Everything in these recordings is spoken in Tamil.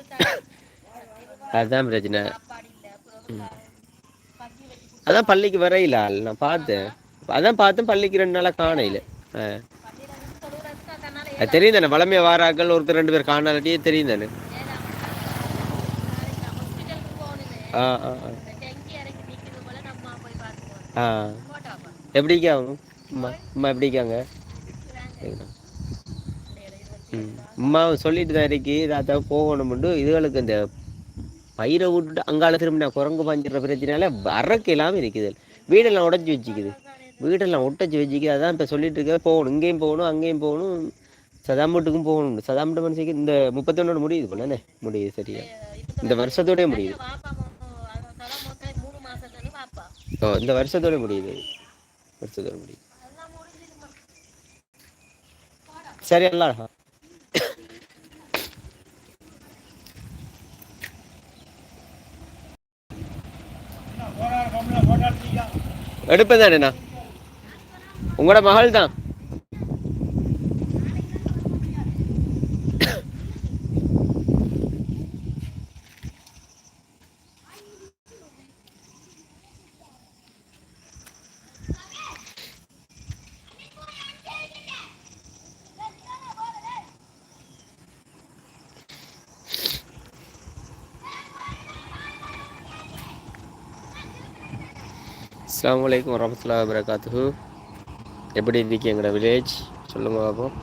அதுதான் பிரச்சனை அதான் பள்ளிக்கு வரையில நான் பார்த்தேன். அதான் பார்த்தேன் பள்ளிக்கு ரெண்டு நாளாக காணையில். அது தெரியும் தானே. வளமைய வாராக்கள் ஒருத்தர் ரெண்டு பேர் காணாலட்டியே தெரியும் தானே. ஆ ஆ ஆ. ஆ. எப்படிக்கா? அம்மா அம்மா எப்படிக்காங்க? அம்மாவும் ம் சொல்லிட்டு தான் இருக்கு தாத்தா போகணும்னு இதுகளுக்கு இந்த பயிரை விட்டுட்டு அங்கால திரும்பினா குரங்கு பாஞ்சிடுற பிரச்சனையால வரக்கு இல்லாமல் இருக்குது. வீடெல்லாம் உடச்சி வச்சுக்குது. வீடெல்லாம் ஒட்டச்சு வச்சுக்குது அதான் இப்போ சொல்லிட்டு இருக்க போகணும் இங்கேயும் போகணும் அங்கேயும் போகணும். சதாம்பட்டுக்கும் போகணும் சதாம்பட்டு மனசுக்கு இந்த முப்பத்தொன்னோட முடியுது போல முடியுது சரியா? இந்த வருஷத்தோடய முடியுது. ஓ இந்த வருஷத்தோட முடியுது. வருஷத்தோட முடியுது. சரி எல்லாம் எடுப்பேன் தானேண்ணா உங்களோட மகள் தான் அஸ்ஸலாமு அலைக்கும் வரமத்துல்லாஹி வபரகாத்துஹு எப்படி இருக்கீங்க எங்களோட வில்லேஜ் சொல்லுங்க பாப்போம்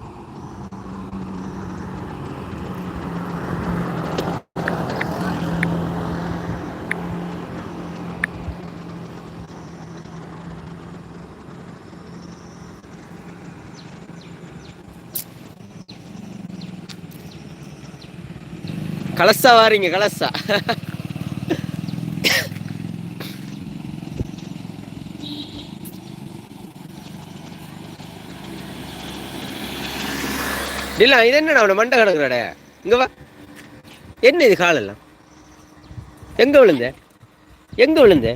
கலசா வாரீங்க கலசா இல்ல இது என்னடா அவனை மண்டை கிடக்குறாட? இங்க வா. என்ன இது காலெல்லாம்? எங்க விழுந்த? எங்க விழுந்த?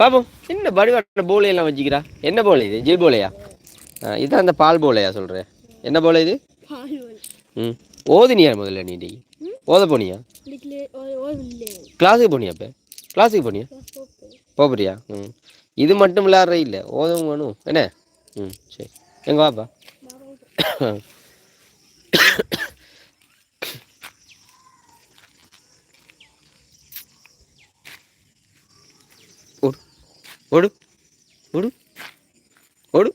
பாப்போம். என்ன படிவாட்ட போலையெல்லாம் வச்சுக்கிறா? என்ன போலை இது? ஜெய் போலையா? ஆ, இதான் அந்த பால் போலையா சொல்ற? என்ன போல இது? ம். ஓதுனியா முதல்ல நீ டேய்? ஓத போனியா? கிளாஸுக்கு போனியா இப்போ கிளாஸுக்கு போனியா? போறியா ம். இது மட்டும் விளையாடுற இல்லை. ஓதவும் வேணும். என்ன? ம் சரி. எங்க வாப்பா? ஓடு ஓடு ஓடு ஓடு.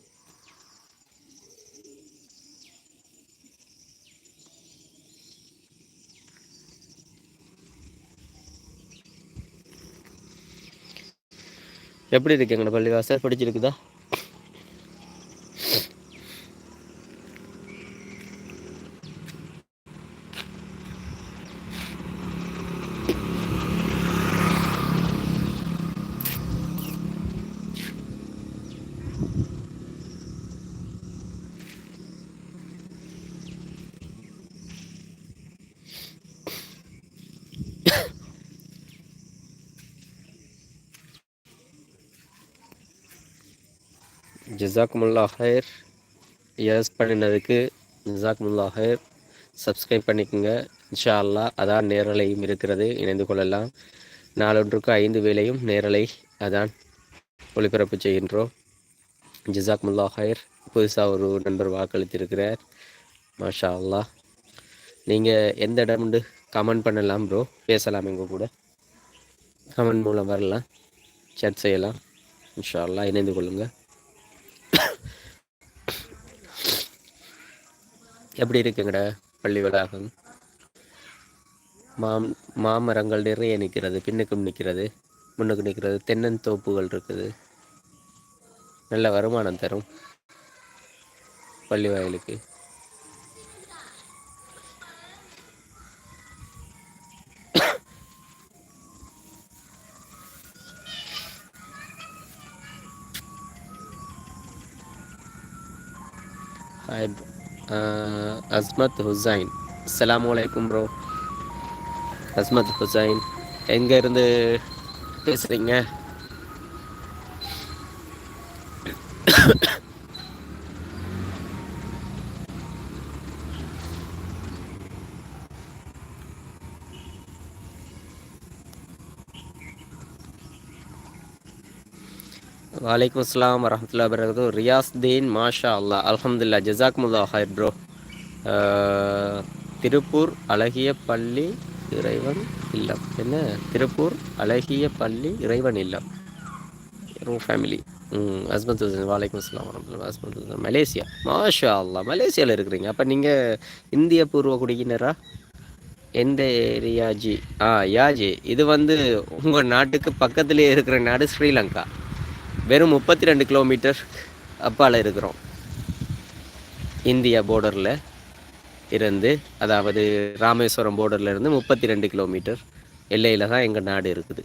எப்படி இருக்கு எங்கட பள்ளிவாசல் பிடிச்சிருக்குதா? ஜசாக்குமுல்லா ஹைர். எஸ் பண்ணினதுக்கு ஜசாக்குமுல்லா ஹைர். சப்ஸ்கிரைப் பண்ணிக்கோங்க. இன்ஷா அல்லாஹ் அதான் நேரலையும் இருக்கிறது. இணைந்து கொள்ளலாம். நாலொன்றுக்கு ஐந்து வேளையும் நேரலை அதான் ஒளிபரப்பு செய்கின்றோம். ஜசாக்குமுல்லா ஹயர் புதுசாக ஒரு நண்பர் வாக்களித்திருக்கிறார். மாஷா அல்லாஹ் நீங்கள் எந்த இடம்ண்டு கமெண்ட் பண்ணலாம் ப்ரோ பேசலாம் எங்கள் கூட. கமெண்ட் மூலம் வரலாம். சேட் செய்யலாம். இன்ஷா அல்லா இணைந்து கொள்ளுங்கள் எப்படி இருக்குங்கட பள்ளி வளாகம்? மாம் மாமரங்கள் நிறைய நிற்கிறது பின்னுக்கும் நிற்கிறது முன்னுக்கு நிற்கிறது தென்னந்தோப்புகள் இருக்குது. நல்ல வருமானம் தரும் பள்ளி வாயிலுக்கு. அஸ்மத் ஹுசைன் அஸ்லாம் வலைக்கும் ப்ரோ அஸ்மத் ஹுசைன் எங்கேருந்து இருந்து வலைக்கம் அஸ்லாம் வரமத்துல்லா வரகத்து ரியாஸ்தீன் மாஷா அல்லா அலமதுல்லா ஜசாக்முல்லா ஹாய் ப்ரோ திருப்பூர் அழகிய பள்ளி இறைவன் இல்லம் என்ன திருப்பூர் அழகிய பள்ளி இறைவன் இல்லம் ரூ ஃபேமிலி ம் ஹஸ்பண்ட் வாலைக்கும் அஸ்லாம் வரமத்துல்லா ஹஸ்பண்ட் மலேசியா மாஷா அல்லா மலேசியாவில் இருக்கிறீங்க. அப்போ நீங்கள் இந்திய பூர்வ குடியினரா? எந்த ஏரியாஜி ஆ யாஜி இது வந்து உங்கள் நாட்டுக்கு பக்கத்துலேயே இருக்கிற நாடு ஸ்ரீலங்கா. வெறும் முப்பத்தி ரெண்டு கிலோமீட்டர் அப்பால் இருக்கிறோம். இந்தியா போர்டரில் இருந்து அதாவது ராமேஸ்வரம் போர்டரில் இருந்து முப்பத்தி ரெண்டு கிலோமீட்டர் எல்லையில் தான் எங்கள் நாடு இருக்குது.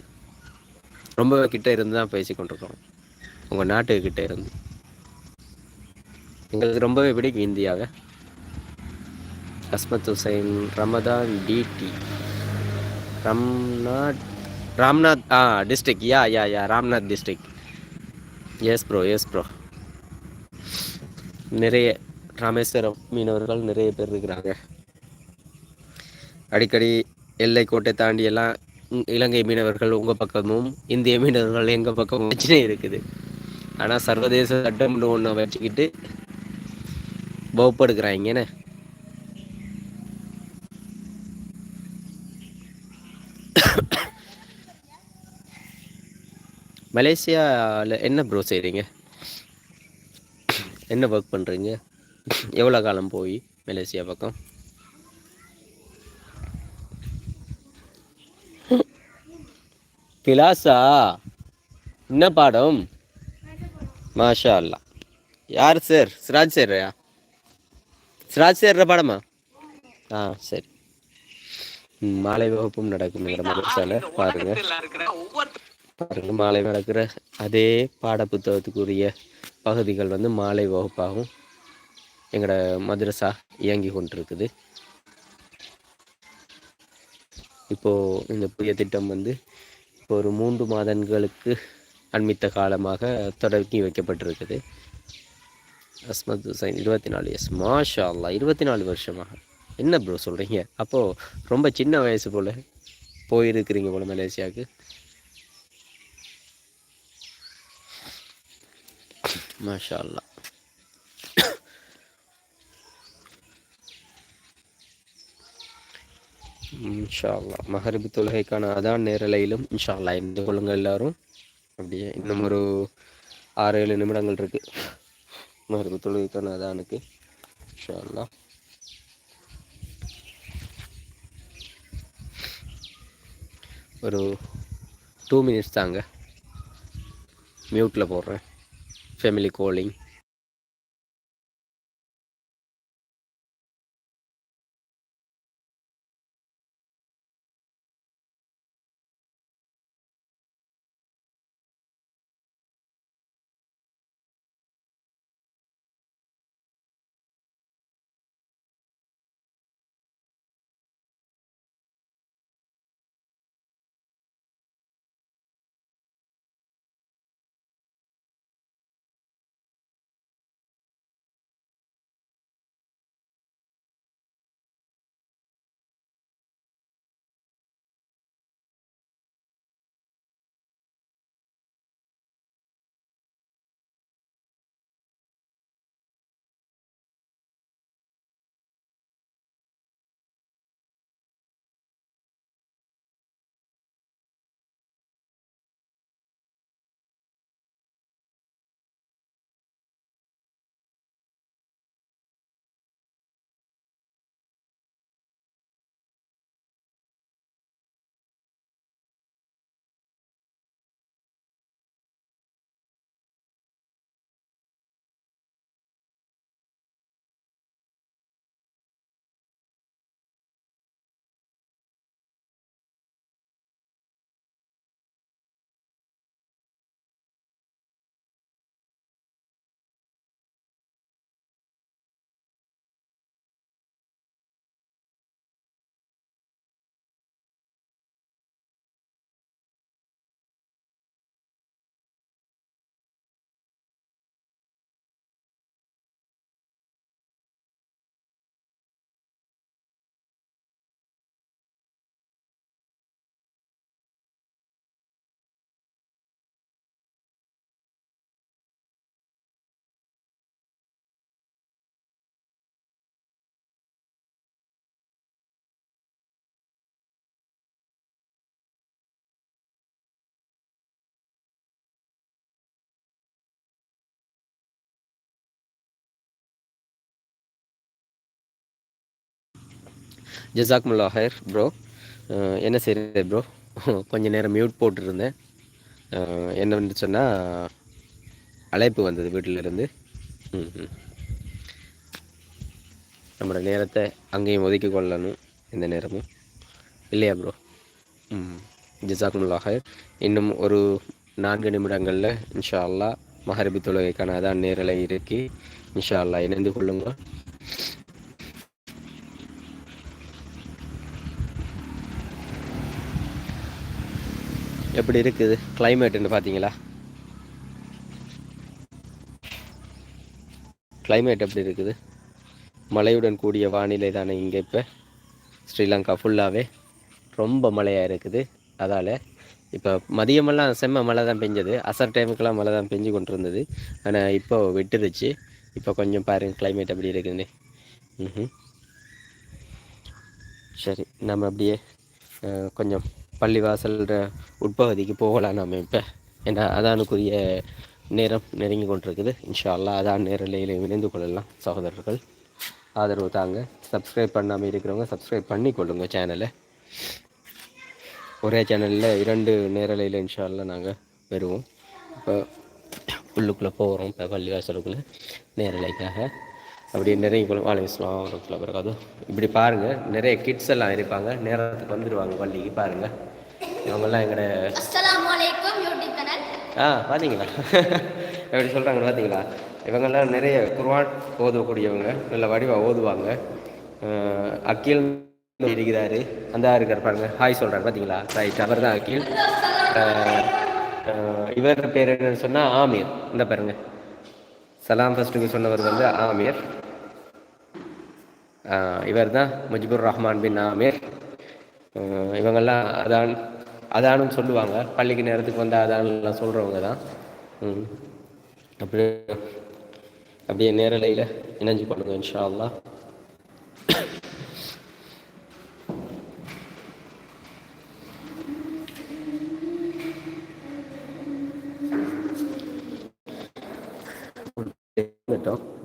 ரொம்ப கிட்டே இருந்து தான் பேசி கொண்டிருக்கோம் உங்கள் நாட்டுக்கிட்ட இருந்து. எங்களுக்கு ரொம்பவே பிடிக்கும் இந்தியாவை. அஸ்மத் ஹுசைன் ரமதான் டிடி ரம்நாத் ராம்நாத் ஆ district yeah yeah yeah Ramnath district yes bro yes bro நிறைய ராமேஸ்வரம் மீனவர்கள் நிறைய பேர் இருக்கிறாங்க. அடிக்கடி எல்லை கோட்டை தாண்டி எல்லாம் இலங்கை மீனவர்கள் உங்கள் பக்கமும் இந்திய மீனவர்கள் எங்கள் பக்கமும் பிரச்சனை இருக்குது. ஆனால் சர்வதேச சட்டம் ஒன்று வச்சுக்கிட்டு பௌப்படுக்கிறாங்கன்னு மலேசியாவில் என்ன ப்ரோ செய்கிறீங்க என்ன ஒர்க் பண்ணுறீங்க எவ்வளோ காலம் போய் மலேசியா பக்கம்? கிளாஸா என்ன பாடம்? மாஷா அல்லா யார் சார் சிராஜ் சார்யா சிராஜ் சேர்ற பாடமா? ஆ சரி. மாலை வகுப்பும் நடக்கும். மதரசால பாருங்க. பாருங்கள் மாலை நடக்கிற அதே பாட புத்தகத்துக்குரிய பகுதிகள் வந்து மாலை வகுப்பாகவும் எங்களோட மதுரசா இயங்கி கொண்டிருக்குது. இப்போது இந்த புதிய திட்டம் வந்து இப்போ ஒரு மூன்று மாதங்களுக்கு அண்மித்த காலமாக தொடங்கி வைக்கப்பட்டிருக்குது. அஸ்மத் ஹுசைன் இருபத்தி நாலு எஸ் மாஷா அல்லா இருபத்தி நாலு வருஷமாக. என்ன ப்ரோ சொல்கிறீங்க அப்போது ரொம்ப சின்ன வயசு போல் போயிருக்கிறீங்க போல் மலேசியாவுக்கு. மாஷா அல்லா இன்ஷா அல்லா மகரிபு தொழுகைக்கான அதான் நேரலையிலும் இன்ஷா அல்லா இருந்து கொள்ளுங்கள் எல்லாரும் அப்படியே இன்னும் ஒரு ஆறு ஏழு நிமிடங்கள் இருக்குது மகரிபு தொழுகைக்கான அதானுக்கு இன்ஷா அல்லா ஒரு டூ மினிட்ஸ் தாங்க மியூட்டில் போடுறேன் ஃபேமிலி கோலிங் ஜசாக்முல்லா ஹயர் ப்ரோ என்ன செய்கிறது ப்ரோ கொஞ்ச நேரம் மியூட் போட்டுருந்தேன். என்னன்னு சொன்னால் அழைப்பு வந்தது வீட்டிலிருந்து. ம் ம். நம்மளோட நேரத்தை அங்கேயும் ஒதுக்கி கொள்ளணும் இந்த நேரமும். இல்லையா ப்ரோ ம் ஜிசாக்குமுல்லாக இன்னும் ஒரு நான்கு நிமிடங்களில் இன்ஷா அல்லா மஹரபி தொழுகைக்கான அதான் நேரலை இருக்கி இன்ஷா அல்லா இணைந்து கொள்ளுங்கள் எப்படி இருக்குது? கிளைமேட்டுன்னு பார்த்தீங்களா? கிளைமேட் எப்படி இருக்குது? மழையுடன் கூடிய வானிலை தானே இங்கே இப்போ? ஸ்ரீலங்கா ஃபுல்லாகவே ரொம்ப மழையாக இருக்குது. அதால் இப்போ மதியமெல்லாம் செம்ம மழை தான் பெஞ்சது. அசர் டைமுக்கெல்லாம் மழை தான் பெஞ்சு கொண்டு இருந்தது ஆனால் இப்போ விட்டுருச்சு இப்போ கொஞ்சம் பாருங்கள் கிளைமேட் எப்படி இருக்குதுன்னு ம் சரி நம்ம அப்படியே கொஞ்சம் பள்ளிவாசல் உட்பகுதிக்கு போகலாம் நாம் இப்போ. ஏன்னா அதானுக்குரிய நேரம் நெருங்கி கொண்டிருக்குது. இன்ஷா அல்லா அதான் நேரலையில் இணைந்து கொள்ளலாம் சகோதரர்கள். ஆதரவு தாங்க. சப்ஸ்கிரைப் பண்ணாமல் இருக்கிறவங்க சப்ஸ்கிரைப் பண்ணி கொள்ளுங்க சேனலை ஒரே சேனலில் இரண்டு நேரலையில் இன்ஷால்லாம் நாங்கள் வருவோம். இப்போ உள்ளுக்குள்ளே போகிறோம் இப்போ பள்ளிவாசலுக்குள்ளே நேரலைக்காக அப்படி நிறைய வாழை இஸ்லாம் பிறகு இப்படி பாருங்கள் நிறைய கிட்ஸ் எல்லாம் இருப்பாங்க. நேரத்துக்கு வந்துடுவாங்க பள்ளிக்கு. பாருங்கள் இவங்கெல்லாம் எங்களோட ஆ பார்த்தீங்களா எப்படி சொல்கிறாங்க பார்த்தீங்களா இவங்கெல்லாம் நிறைய குர்வான் ஓதக்கூடியவங்க நல்ல வடிவாக ஓதுவாங்க. அக்கீல் இருக்கிறாரு. அந்த இருக்கார் பாருங்க. ஹாய் சொல்கிறார் பார்த்தீங்களா ரைட் அவர் தான் அக்கீல் இவர் பேர் என்னன்னு சொன்னால் ஆமீர். இந்த பாருங்க. சலாம் ஃபஸ்ட்டுக்கு சொன்னவர் வந்து ஆமீர். இவர் தான் முஜிபுர் ரஹ்மான் பின் ஆமீர். இவங்கெல்லாம் அதான் அதானும் சொல்லுவாங்க. பள்ளிக்கு நேரத்துக்கு வந்தால் அதானெலாம் சொல்கிறவங்க தான். அப்படியே அப்படியே நேரலையில் இணைஞ்சு பண்ணுங்க இன்ஷா அல்லா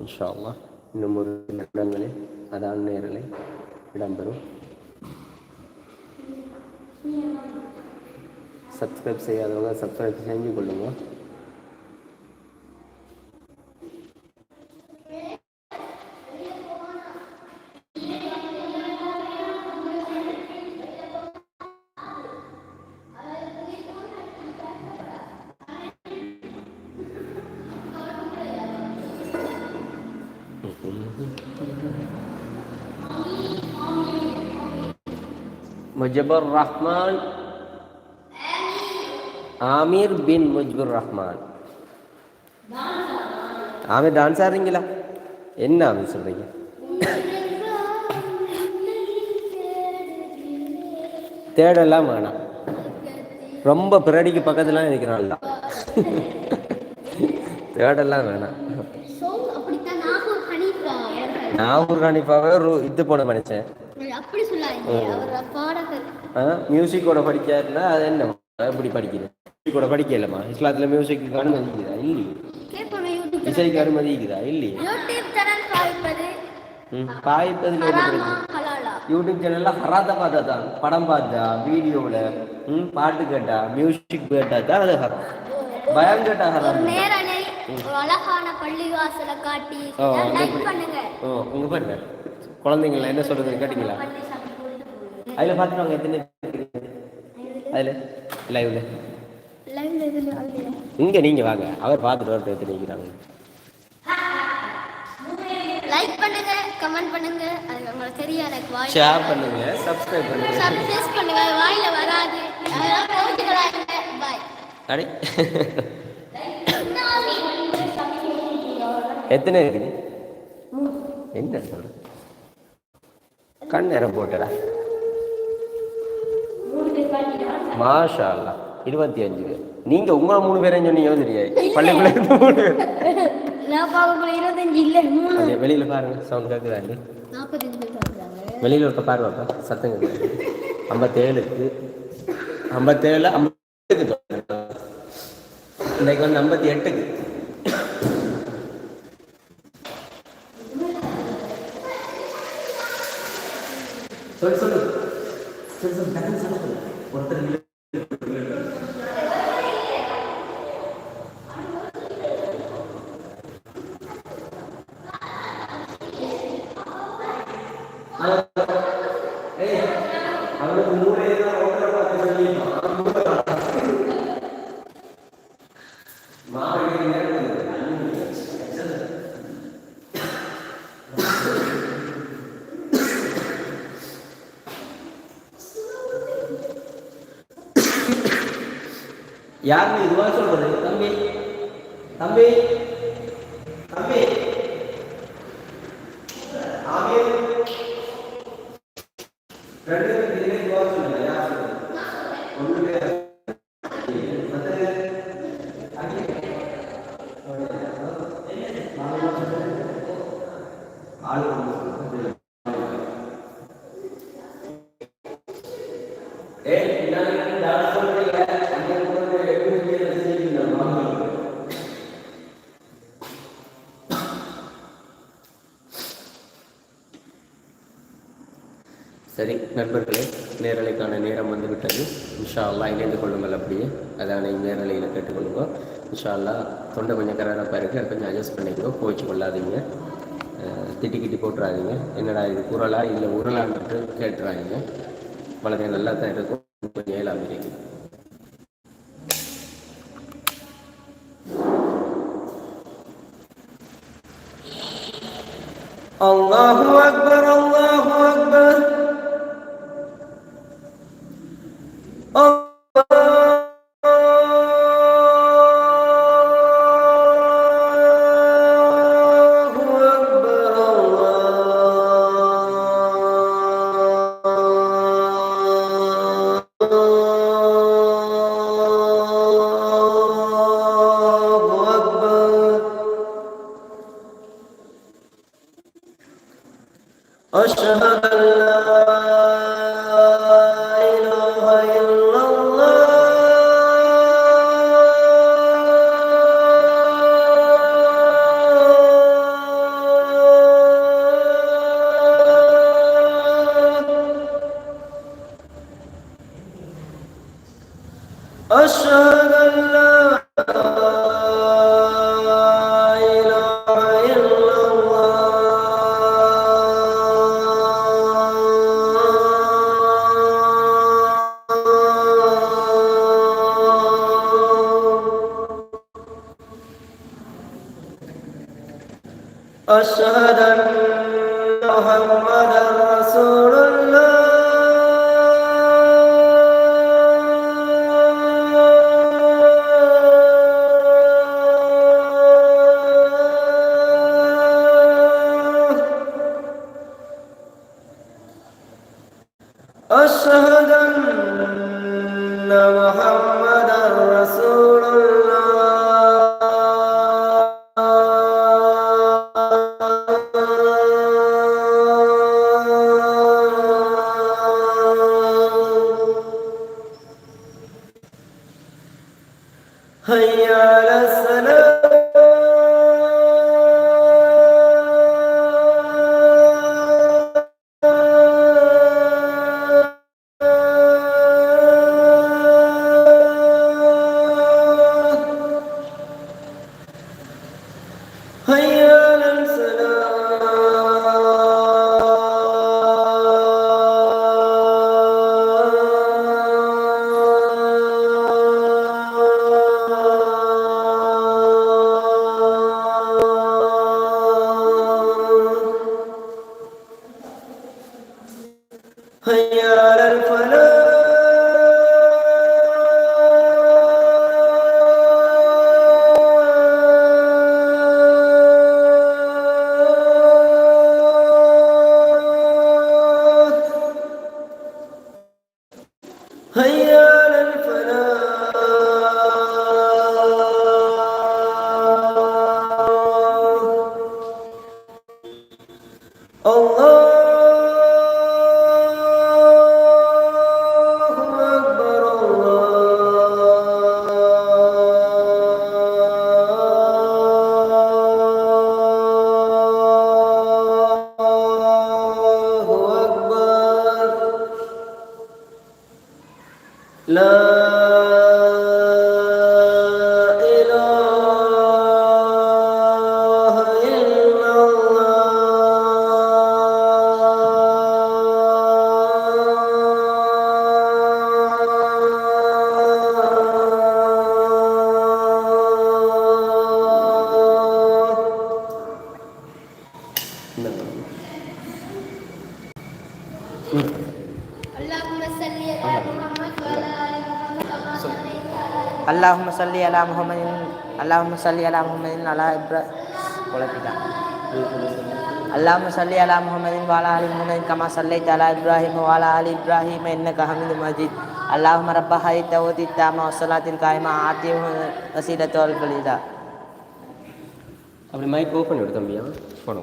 இன்ஷா அல்லா இன்னும் ஒரு இடங்களில் அதான் நேரலை இடம்பெறும். सब्सक्राइब से याद होगा सब्सक्राइब से मुजबर रहमान ஆமீர் பின் முஜ்புர் ரஹ்மான் ஆமீர் டான்ஸ் ஆடுறீங்களா என்ன ஆமீர் சொல்றீங்க தேடலாம் வேணாம் ரொம்ப பிரடிக்கு பக்கத்துலாம் இருக்கிறான்ல தேடலாம் வேணாம் ஹனீஃபாவே ஒரு இது போன மனுஷன் மியூசிக்கோட படிக்காருன்னா அது என்ன எப்படி படிக்கிறது கூட படிக்கலமா இஸ்லாத்துல மியூசிக் அனுமதிக்குதா இல்லையே இசைக்கு அனுமதிக்குதா இல்லையே பாய்ப்பதுல யூடியூப் சேனல்ல ஹராத்த பார்த்தா தான் படம் பார்த்தா வீடியோவில் ம் பாட்டு கேட்டா மியூசிக் கேட்டா தான் அது ஹரம் பயம் கேட்டா ஹரம் அழகான பள்ளிவாசல காட்டி உங்க பாருங்க குழந்தைங்கள என்ன சொல்றது கேட்டீங்களா அதுல பாத்துருவாங்க எத்தனை அதுல லைவ்ல இங்க நீங்க வாங்க. அவர் பார்த்துட்டு வரட்டு எடுத்து நிற்கிறாங்க. லைக் பண்ணுங்க கமெண்ட் பண்ணுங்க. அது உங்களுக்கு எனக்கு வாய் ஷேர் பண்ணுங்க சப்ஸ்கிரைப் பண்ணுங்க. சப்ஸ்கிரைப் பண்ணுங்க. வாயில வராது. அதெல்லாம் போட்டுக்கறாங்க பை அடி. எத்தனை இருக்குது? என்ன சொல்ற கண் நேரம் போட்டடா. மாஷா அல்லாஹ் இருபத்தி அஞ்சு பேர் நீங்க உங்களை மூணு பேரும் சொன்னீங்க தெரியாது பள்ளிக்குள்ள இருந்து மூணு பேர். வெளியில பாருங்க சவுண்ட் கேக்குதா வெளியில இருக்க பாருவாப்பா சத்தம் கேட்குது ஐம்பத்தேழுக்கு. ஐம்பத்தேழு ஐம்பத்துக்கு இன்னைக்கு வந்து ஐம்பத்தி எட்டுக்கு சொல்லு சொல்லு சொல்லு சொல்லு டக்குன்னு சொல்லு ஒருத்தர் இல்லை அவனுக்கு மூணே தான் ஒன்றரை பார்த்து சொல்லியிருப்பான் மாவட்ட நேரம் யாருமே இதுவாக சொல்றது? தம்பி. தம்பி. சரி நண்பர்களே நேரலைக்கான நேரம் வந்துவிட்டது. இன்ஷா அல்லாஹ் இணைந்து கொள்ளுங்கள் அப்படியே. அதான நேரலையில் கேட்டுக்கொள்ளுங்க. இன்ஷா அல்லாஹ் தொண்டை கொஞ்சம் கரகரப்பாக இருக்குது அதை கொஞ்சம் அட்ஜஸ்ட் பண்ணிக்கோ. கோச்சு கொள்ளாதீங்க. அஹ் திட்டி கிட்டி போட்டுறாதீங்க. என்னடா இது குரலா? இல்லை உரலான்ட்டு கேட்டுறாதீங்க. வளர்க்க நல்லா தான் இருக்கும். கொஞ்சம் ஏழாம الله أشهد أن لا محمد அல்லாஹும் சல்லி அலா முகமதின் அல்லாஹும் சல்லி அலா முகமதின் அலா இப்ர குழப்பிட்டா அல்லாஹும் சல்லி அலா முகமதின் வாலா அலி முகமதின் கமா சல்லை தலா இப்ராஹிம் வாலா அலி இப்ராஹிம் என்னக்க ஹமீது மஜீத் அல்லாஹும் ரப்ப ஹரி தவதி தாமா வசலாத்தின் காயமா ஆத்தி வசீலத்தோல் கலிதா அப்படி மைக் ஓப்பன் விடு தம்பியா போன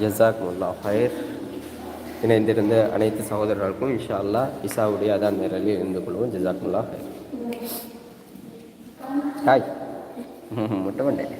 ஜசாக்முல்லா ஹயர் இணைந்திருந்த அனைத்து சகோதரர்களுக்கும் இஷா அல்லாஹ் இஷாவுடைய அதான் நேரலில் இருந்து கொள்வோம். ஜசாக்முல்லா ஹயர் ஹாய். முட்டை பண்ணேன்